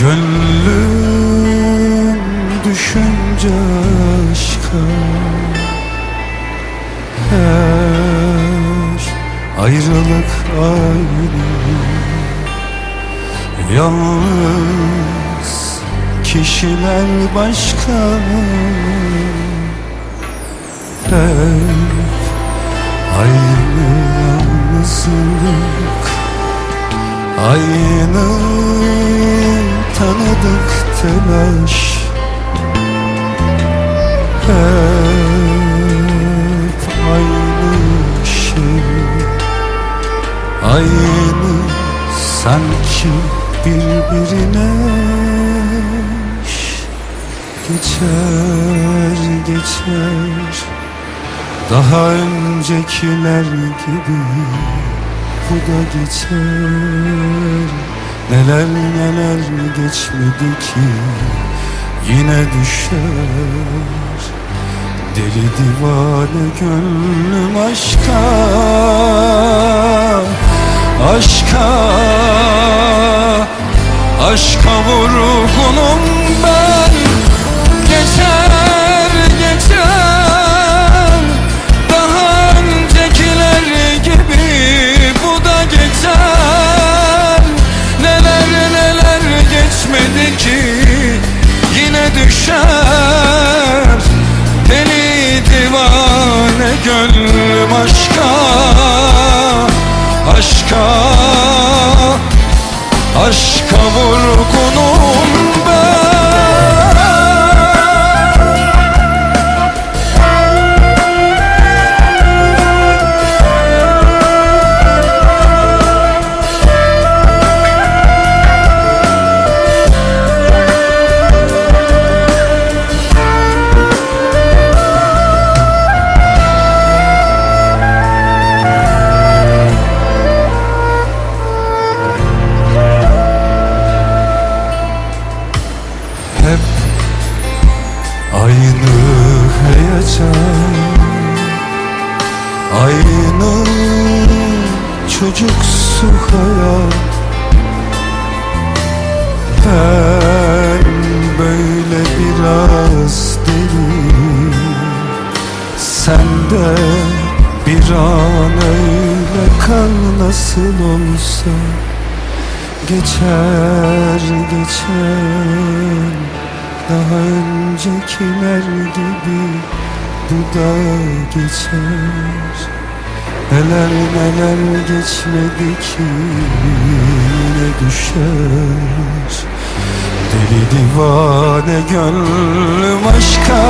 Gönlüm düşünce aşka Her ayrılık aynı Yalnız kişiler başka. Hep aynı yalnızlık Aynı tanıdık telaş. Hep aynı şey. Aynı sanki birbirine. Geçer geçer. Daha öncekiler gibi bu da geçer. Neler neler geçmedi ki? Yine düşer. Deli divane gönlüm aşka. Aşka. Aşka vurgunum ben. Geçer düşer. Deli divane gönlüm aşka Aşka. Aşka vurgunum ben Aynı çocuksu hayal Ben böyle biraz deli. Sen de bir an öyle kal nasıl olsa. Geçer geçer Daha öncekiler gibi Bu da geçer. Neler neler geçmedi ki Yine düşer. Deli divane gönlüm aşka